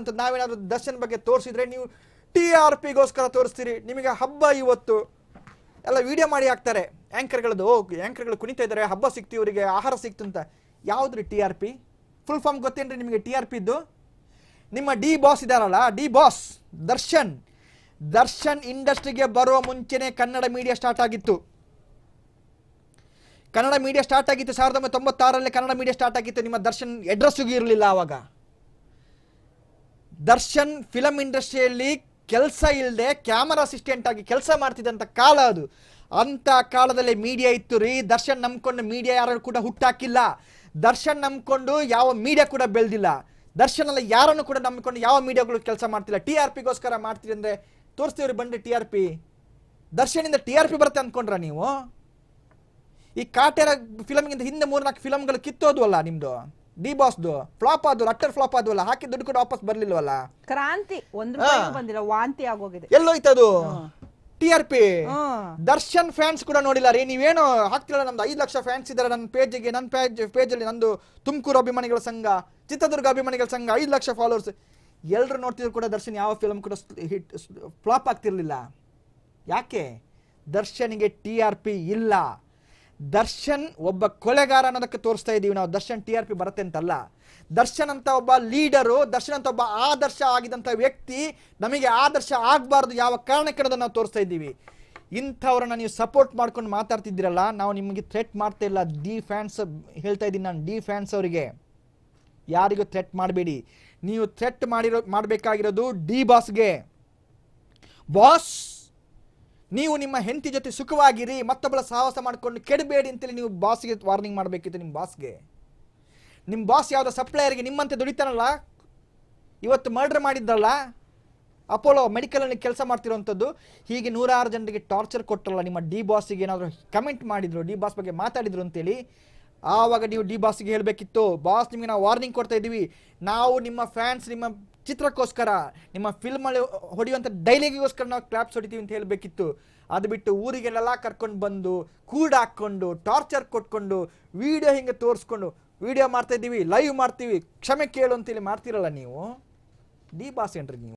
ಅಂತ ನಾವೇನಾದ್ರೂ ದರ್ಶನ್ ಬಗ್ಗೆ ತೋರಿಸಿದ್ರೆ ನೀವು ಟಿ ಆರ್ ಪಿಗೋಸ್ಕರ ತೋರಿಸ್ತೀರಿ. ನಿಮಗೆ ಹಬ್ಬ ಇವತ್ತು. ಎಲ್ಲ ವಿಡಿಯೋ ಮಾಡಿ ಹಾಕ್ತಾರೆ. ಆ್ಯಂಕರ್ಗಳದ್ದು ಓ ಆ್ಯಂಕರ್ಗಳು ಕುಣಿತಾ ಇದ್ದಾರೆ. ಹಬ್ಬ ಸಿಕ್ತು, ಇವರಿಗೆ ಆಹಾರ ಸಿಕ್ತು ಅಂತ. ಯಾವ್ದ್ರಿ T R P? Full form ಗೊತ್ತೇನ್ರಿ ನಿಮಗೆ ಟಿ ಆರ್ ಪಿ ಇದ್ದು ನಿಮ್ಮ ಡಿ ಬಾಸ್ ಇದಾರಲ್ಲ ಡಿ ಬಾಸ್ ದರ್ಶನ್. ದರ್ಶನ್ ಇಂಡಸ್ಟ್ರಿಗೆ ಬರುವ ಮುಂಚೆನೆ ಕನ್ನಡ ಮೀಡಿಯಾ ಸ್ಟಾರ್ಟ್ ಆಗಿತ್ತು. ಕನ್ನಡ ಮೀಡಿಯಾ ಸ್ಟಾರ್ಟ್ ಆಗಿತ್ತು. ಸಾವಿರದ ಒಂಬೈನೂರ ತೊಂಬತ್ತಾರರಲ್ಲಿ ಕನ್ನಡ ಮೀಡಿಯಾ ಸ್ಟಾರ್ಟ್ ಆಗಿತ್ತು. ನಿಮ್ಮ ದರ್ಶನ್ ಅಡ್ರೆಸ್ಸಿಗೂ ಇರಲಿಲ್ಲ ಆವಾಗ ದರ್ಶನ್ ಫಿಲಮ್ ಇಂಡಸ್ಟ್ರಿಯಲ್ಲಿ ಕೆಲಸ ಇಲ್ಲದೆ ಕ್ಯಾಮರಾ ಅಸಿಸ್ಟೆಂಟ್ ಆಗಿ ಕೆಲಸ ಮಾಡ್ತಿದ್ದಂಥ ಕಾಲ ಅದು. ಅಂಥ ಕಾಲದಲ್ಲಿ ಮೀಡಿಯಾ ಇತ್ತು ರೀ. ದರ್ಶನ್ ನಂಬ್ಕೊಂಡು ಮೀಡಿಯಾ ಯಾರು ಕೂಡ ಹುಟ್ಟಾಕಿಲ್ಲ. ದರ್ಶನ್ ನಂಬ್ಕೊಂಡು ಯಾವ ಮೀಡಿಯಾ ಕೂಡ ಬೆಳೆದಿಲ್ಲ. ದರ್ಶನ್ ಅಲ್ಲ ಯಾರನ್ನು ಕೂಡ ನಂಬಿಕೊಂಡು ಯಾವ ಮೀಡಿಯಾಗಳು ಕೆಲಸ ಮಾಡ್ತಿಲ್ಲ. ಟಿ ಆರ್ ಪಿಗೋಸ್ಕರ ಮಾಡ್ತೀರಿ ಅಂದರೆ ತೋರಿಸ್ತೀವ್ರಿ ಬಂದು ಟಿ ಆರ್ ಪಿ ದರ್ಶನಿಂದ ಟಿ ಆರ್ ಪಿ ಬರುತ್ತೆ ಅಂದ್ಕೊಂಡ್ರ ನೀವು? ಈ ಕಾಟೇರ ಫಿಲಮ್ಗಿಂತ ಹಿಂದೆ ಮೂರ್ನಾಲ್ಕು ಫಿಲಮ್ಗಳು ಕಿತ್ತೋದ್ವಲ್ಲ ನಿಮ್ದು? ಡಿ ಬಾಸ್ದು ಫ್ಲಾಪ್ ಆದ್ರು ಅಟ್ಟರ್ ಫ್ಲಾಪ್ ಆದ್ವಲ್ಲ ಹಾಕಿ ದುಡ್ಡು ಕೂಡ ವಾಪಸ್ ಬರ್ಲಿಲ್ವಲ್ಲ? ಕ್ರಾಂತಿ ಒಂದ್ ಬಂದಿಲ್ಲ ವಾಂತಿ ಆಗೋಗಿದೆ. ಎಲ್ಲೋಯ್ತದು? T R P Darshan fans ಕೂಡ ನೋಡಿಲ್ಲ ರೀ ನೀವೇನು ಹಾಕ್ತಿಲ್ಲ ನಮ್ದು ಐದು ಲಕ್ಷ ಫ್ಯಾನ್ಸ್ ಇದ್ದಾರೆ ನನ್ನ ಪೇಜ್ಗೆ ನನ್ನ ಪೇಜ್ ಪೇಜಲ್ಲಿ ನಂದು ತುಮಕೂರು ಅಭಿಮಾನಿಗಳ ಸಂಘ ಚಿತ್ರದುರ್ಗ ಅಭಿಮಾನಿಗಳ ಸಂಘ ಐದು ಲಕ್ಷ ಫಾಲೋವರ್ಸ್ ಎಲ್ಲರೂ ನೋಡ್ತಿದ್ರು ಕೂಡ ದರ್ಶನ್ ಯಾವ ಫಿಲಮ್ ಕೂಡ ಹಿಟ್ ಫ್ಲಾಪ್ ಆಗ್ತಿರ್ಲಿಲ್ಲ. ಯಾಕೆ? ದರ್ಶನ್ಗೆ ಟಿ ಆರ್ ಪಿ ಇಲ್ಲ. ದರ್ಶನ್ ಒಬ್ಬ ಕೊಲೆಗಾರ ಅನ್ನೋದಕ್ಕೆ ತೋರಿಸ್ತಾ ಇದ್ದೀವಿ ನಾವು. ದರ್ಶನ್ ಟಿ ಆರ್ ಪಿ ಬರುತ್ತೆ ಅಂತಲ್ಲ. ದರ್ಶನ್ ಅಂತ ಒಬ್ಬ ಲೀಡರು, ದರ್ಶನ್ ಅಂತ ಒಬ್ಬ ಆದರ್ಶ ಆಗಿದಂಥ ವ್ಯಕ್ತಿ ನಮಗೆ ಆದರ್ಶ ಆಗಬಾರ್ದು ಯಾವ ಕಾರಣಕ್ಕೆ ಅನ್ನೋದನ್ನು ನಾವು ತೋರಿಸ್ತಾ ಇದ್ದೀವಿ ಇಂಥವ್ರನ್ನ ನೀವು ಸಪೋರ್ಟ್ ಮಾಡ್ಕೊಂಡು ಮಾತಾಡ್ತಿದ್ದೀರಲ್ಲ, ನಾವು ನಿಮಗೆ ಥ್ರೆಟ್ ಮಾಡ್ತಾ ಇಲ್ಲ. ಡಿ ಫ್ಯಾನ್ಸ್ ಹೇಳ್ತಾ ಇದ್ದೀನಿ ನಾನು ಡಿ ಫ್ಯಾನ್ಸ್ ಅವರಿಗೆ. ಯಾರಿಗೂ ಥ್ರೆಟ್ ಮಾಡಬೇಡಿ. ನೀವು ಥ್ರೆಟ್ ಮಾಡಿರೋ, ಮಾಡಬೇಕಾಗಿರೋದು ಡಿ ಬಾಸ್ಗೆ ಬಾಸ್ ನೀವು ನಿಮ್ಮ ಹೆಂಡತಿ ಜೊತೆ ಸುಖವಾಗಿರಿ, ಮತ್ತೊಬ್ಬಳ ಸಾಹಸ ಮಾಡಿಕೊಂಡು ಕೆಡಬೇಡಿ ಅಂತೇಳಿ ನೀವು ಬಾಸ್ಗೆ ವಾರ್ನಿಂಗ್ ಮಾಡಬೇಕಿತ್ತು ನಿಮ್ಮ ಬಾಸ್ಗೆ ನಿಮ್ಮ ಬಾಸ್ ಯಾವುದೋ ಸಪ್ಲೈಯರ್ಗೆ ನಿಮ್ಮಂತೆ ದುಡಿತಾನಲ್ಲ? ಇವತ್ತು ಮರ್ಡರ್ ಮಾಡಿದ್ದಲ್ಲ ಅಪೋಲೋ ಮೆಡಿಕಲಲ್ಲಿ ಕೆಲಸ ಮಾಡ್ತಿರೋವಂಥದ್ದು ಹೀಗೆ ನೂರಾರು ಜನರಿಗೆ ಟಾರ್ಚರ್ ಕೊಟ್ಟರಲ್ಲ, ನಿಮ್ಮ ಡಿ ಬಾಸಿಗೆ ಏನಾದರೂ ಕಮೆಂಟ್ ಮಾಡಿದ್ರು ಡಿ ಬಾಸ್ ಬಗ್ಗೆ ಮಾತಾಡಿದ್ರು ಅಂತೇಳಿ, ಆವಾಗ ನೀವು ಡಿ ಬಾಸ್ಗೆ ಹೇಳಬೇಕಿತ್ತು. ಬಾಸ್ ನಿಮಗೆ ನಾವು ವಾರ್ನಿಂಗ್ ಕೊಡ್ತಾ ಇದ್ದೀವಿ. ನಾವು ನಿಮ್ಮ ಫ್ಯಾನ್ಸ್ ನಿಮ್ಮ ಚಿತ್ರಕ್ಕೋಸ್ಕರ, ನಿಮ್ಮ ಫಿಲ್ಮಲ್ಲಿ ಹೊಡೆಯುವಂಥ ಡೈಲಿಗಿಗೋಸ್ಕರ ನಾವು ಕ್ಲಾಪ್ಸ್ ಹೊಡಿತೀವಿ ಅಂತ ಹೇಳಬೇಕಿತ್ತು. ಅದು ಬಿಟ್ಟು ಊರಿಗೆಲ್ಲ ಕರ್ಕೊಂಡು ಬಂದು, ಕೂಡ ಹಾಕ್ಕೊಂಡು ಟಾರ್ಚರ್ ಕೊಟ್ಕೊಂಡು ವಿಡಿಯೋ ಹಿಂಗೆ ತೋರಿಸ್ಕೊಂಡು ವಿಡಿಯೋ ಮಾಡ್ತಾಯಿದ್ದೀವಿ ಲೈವ್ ಮಾಡ್ತೀವಿ. ಕ್ಷಮೆ ಕೇಳು ಅಂತೇಳಿ ಮಾಡ್ತೀರಲ್ಲ ನೀವು? ಡಿ ಬಾಸ್ ಏನ್ರಿ ನೀವು?